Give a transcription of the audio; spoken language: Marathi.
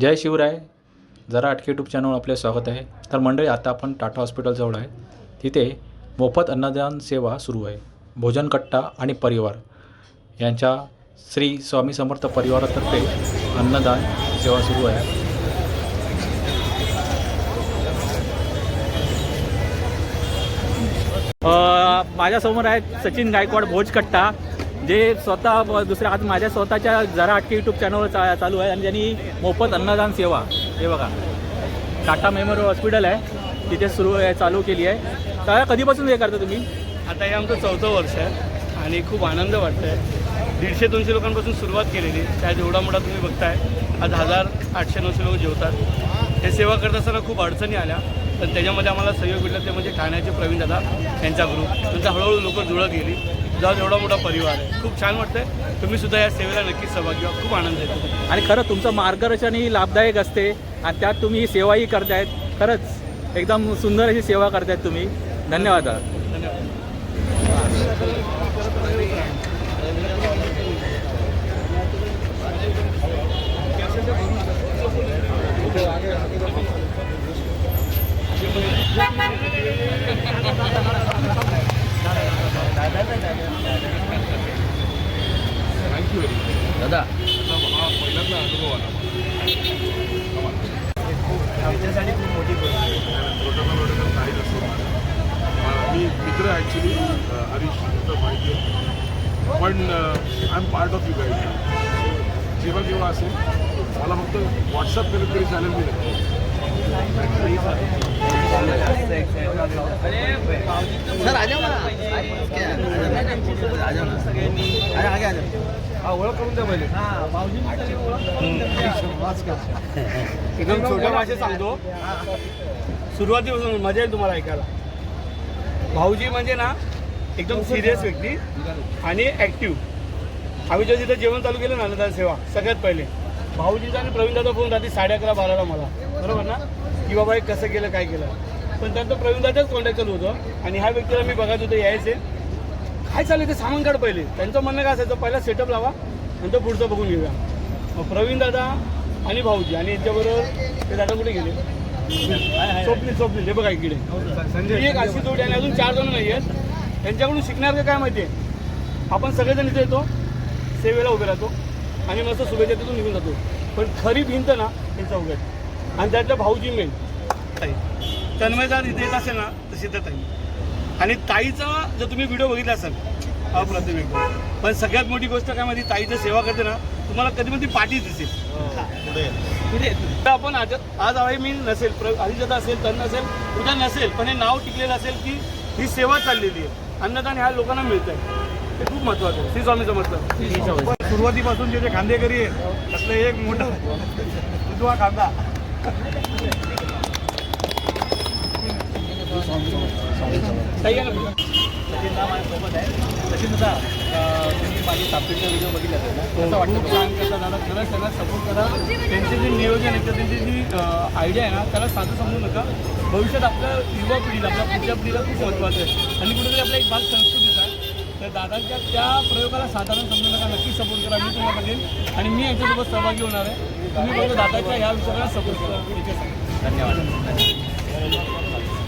जय शिवराय. जरा अटके यूट्यूब चॅनल आपले स्वागत आहे. तर मंडळी आता आपण टाटा हॉस्पिटलजवळ आहे. तिथे मोफत अन्नदान सेवा सुरू आहे. भोजनकट्टा आणि परिवार. यांच्या श्री स्वामी समर्थ परिवारातर्फे अन्नदान सेवा सुरू आहे. माझ्यासमोर आहेत सचिन गायकवाड भोजकट्टा जे स्वतः दुसऱ्या आज माझ्या स्वतःच्या जरा आटके यूट्यूब चॅनलवर चा चालू आहे आणि त्यांनी मोफत अन्नदान सेवा हे बघा. टाटा मेमोरियल हॉस्पिटल आहे. तिथे सुरू आहे चालू केली आहे. तर कधीपासून हे करता तुम्ही? आता हे आमचं चौथं वर्ष आहे आणि खूप आनंद वाटतो आहे दीडशे दोनशे लोकांपासून सुरुवात केलेली त्यात एवढा मोठा तुम्ही बघताय आज हजार आठशे नऊशे लोक जेवतात. हे सेवा करत असताना खूप अडचणी आल्या. तर त्याच्यामध्ये आम्हाला सहयोग भेटला. ते म्हणजे ठाण्याचे प्रवीण दादा यांचा ग्रुप त्यांचा हळूहळू लोक जुळत गेली. तुझा एवढा मोठा परिवार आहे. खूप छान वाटतंय. तुम्ही सुद्धा या सेवेला नक्कीच सहभागी व्हा. खूप आनंद येतो आणि खरं तुमचं मार्गदर्शनही लाभदायक असते. आणि त्यात तुम्ही सेवाही करतायत. खरंच एकदम सुंदर अशी सेवा करतायत तुम्ही. धन्यवाद दादा. धन्यवाद दादा. आमच्यासाठी खूप मोठी गोष्ट आहे. प्रोटोकॉल माझा. मी मित्र ॲक्च्युली हरीश माहिती आहे. पण I am part of you guide जेव्हा केव्हा असेल मला फक्त व्हॉट्सअप केलं तरी चालेल मी. सर आ जाओ ना. आ जाओ ना. अरे आगे आ जाओ हा ओळख करून द्या पहिले. एकदम छोट्या भाषेत सांगतो. सुरुवातीपासून मजा येईल तुम्हाला ऐकायला. भाऊजी म्हणजे ना एकदम सिरियस व्यक्ती आणि ॲक्टिव्ह आम्ही जेव्हा तिथं जेवण चालू केलं ना अन्नदान सेवा सगळ्यात पहिले. भाऊजीचा आणि प्रवीणदाचा फोन रात्री साडे अकरा बाराला मला. बरोबर ना? की बाबा हे कसं केलं काय केलं? पण त्यांचं प्रवीणदाच्याच कॉन्टॅक्ट चालू होतं. आणि ह्या व्यक्तीला मी बघत होतो यायचे. काय चालेल ते सामान काढ पहिले. त्यांचं म्हणणं काय असायचं पहिला सेटअप लावा नंतर पुढचं बघून घेऊया. मग प्रवीण दादा आणि भाऊजी आणि यांच्याबरोबर ते दादा कुठे गेले? स्वप्नील स्वप्नील हे बघा इकडे. ही एक अशी जोडी आणि अजून चार जण नाही आहेत. त्यांच्याकडून शिकणार काय माहिती आहे आपण सगळेजण इथे येतो सेवेला उभे राहतो आणि मस्त शुभेच्छा तिथून निघून जातो. पण खरी भिंत ना हे चौघट आणि त्यातल्या भाऊजी मेन. तन्मयचा इथे येत असेल ना तर सिद्धताई. आणि ताईचा जर तुम्ही व्हिडिओ बघितला असाल अप्रतिम एकदम पण सगळ्यात मोठी गोष्ट काय माहिती ताईचं सेवा करते ना तुम्हाला कधी कधी पाठी दिसेल. तर आपण आज आज आहे मी नसेल प्र असेल तन नसेल उद्या नसेल पण हे नाव टिकलेलं असेल की ही सेवा चाललेली आहे. अन्नदान ह्या लोकांना मिळत आहे ते खूप महत्त्वाचं आहे. श्री स्वामी म्हटलं सुरुवातीपासून जे जे खांदेकरी आहे त्यातलं एक मोठा विधवा खांदा. ताई माझ्यासोबत आहे. सचिन दादा तुम्ही माझी तापडीचा व्हिडिओ बघितला ना? कसं वाटतं खूप छान करता दादा खरंच त्यांना सपोर्ट करा. त्यांचे जे नियोजन आहे त्यांची जी आयडिया आहे ना त्याला साधं समजू नका. भविष्यात आपल्या युवा पिढीला आपल्या पुढच्या पिढीला खूप महत्त्वाचं आहे. आणि कुठेतरी आपला एक भाग संस्कृतीचा तर दादांच्या त्या प्रयोगाला साधारण समजू नका नक्की सपोर्ट करा. मी तुम्हाला बघेन. आणि मी यांच्यासोबत सहभागी होणार आहे. तुम्ही फक्त दादाच्या ह्या विषयाला सपोर्ट करा. धन्यवाद.